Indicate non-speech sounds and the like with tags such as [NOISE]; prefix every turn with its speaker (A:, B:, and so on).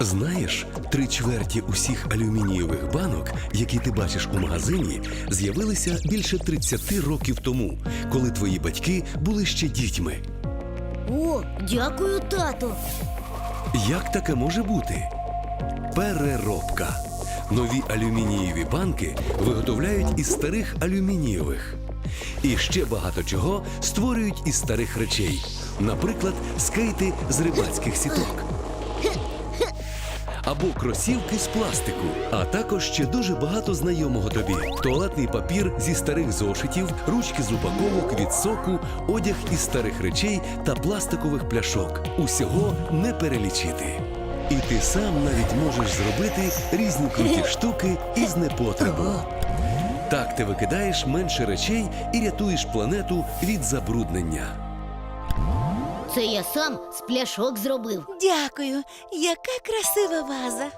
A: Знаєш, три чверті усіх алюмінієвих банок, які ти бачиш у магазині, з'явилися більше 30 років тому, коли твої батьки були ще дітьми.
B: О, дякую, тато.
A: Як таке може бути? Переробка. Нові алюмінієві банки виготовляють із старих алюмінієвих. І ще багато чого створюють із старих речей, наприклад, скейти з рибацьких сіток. Або кросівки з пластику, а також ще дуже багато знайомого тобі: туалетний папір зі старих зошитів, ручки з упаковок від соку, одяг із старих речей та пластикових пляшок. Усього не перелічити. І ти сам навіть можеш зробити різні круті [LAUGHS] штуки із непотребу. Так ти викидаєш менше речей і рятуєш планету від забруднення.
B: Це я сам з пляшок зробив.
C: Дякую, яка красива ваза.